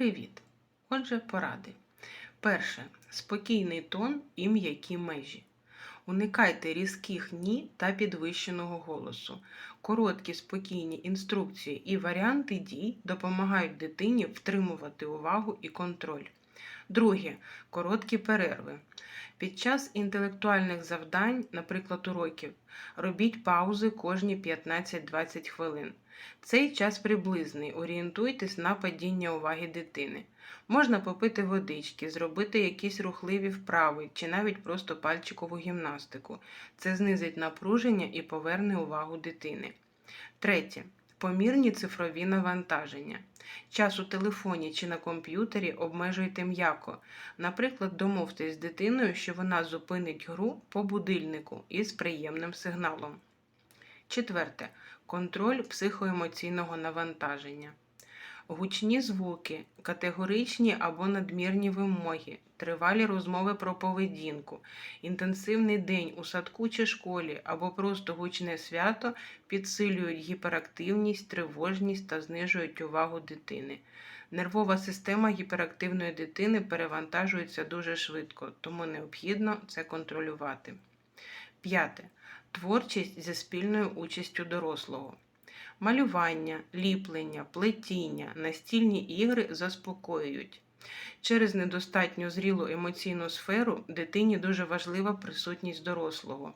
Привіт! Отже, поради. Перше. Спокійний тон і м'які межі. Уникайте різких ні та підвищеного голосу. Короткі спокійні інструкції і варіанти дій допомагають дитині втримувати увагу і контроль. Друге. Короткі перерви. Під час інтелектуальних завдань, наприклад, уроків, робіть паузи кожні 15-20 хвилин. Цей час приблизний, орієнтуйтесь на падіння уваги дитини. Можна попити водички, зробити якісь рухливі вправи чи навіть просто пальчикову гімнастику. Це знизить напруження і поверне увагу дитини. Третє. Помірні цифрові навантаження. Час у телефоні чи на комп'ютері обмежуйте м'яко. Наприклад, домовтесь з дитиною, що вона зупинить гру по будильнику із приємним сигналом. Четверте. Контроль психоемоційного навантаження. Гучні звуки, категоричні або надмірні вимоги, тривалі розмови про поведінку, інтенсивний день у садку чи школі або просто гучне свято підсилюють гіперактивність, тривожність та знижують увагу дитини. Нервова система гіперактивної дитини перевантажується дуже швидко, тому необхідно це контролювати. П'яте. Творчість зі спільною участю дорослого. Малювання, ліплення, плетіння, настільні ігри заспокоюють. Через недостатньо зрілу емоційну сферу дитині дуже важлива присутність дорослого.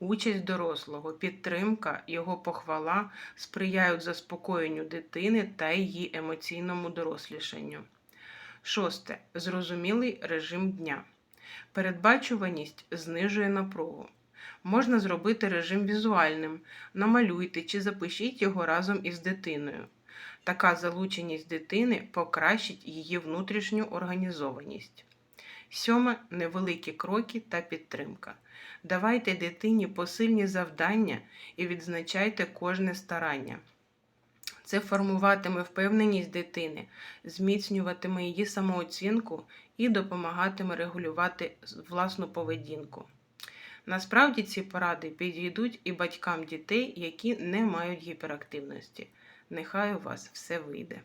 Участь дорослого, підтримка, його похвала сприяють заспокоєнню дитини та її емоційному дорослішанню. Шосте. Зрозумілий режим дня. Передбачуваність знижує напругу. Можна зробити режим візуальним, намалюйте чи запишіть його разом із дитиною. Така залученість дитини покращить її внутрішню організованість. Сьоме невеликі кроки та підтримка. Давайте дитині посильні завдання і відзначайте кожне старання. Це формуватиме впевненість дитини, зміцнюватиме її самооцінку і допомагатиме регулювати власну поведінку. Насправді ці поради підійдуть і батькам дітей, які не мають гіперактивності. Нехай у вас все вийде.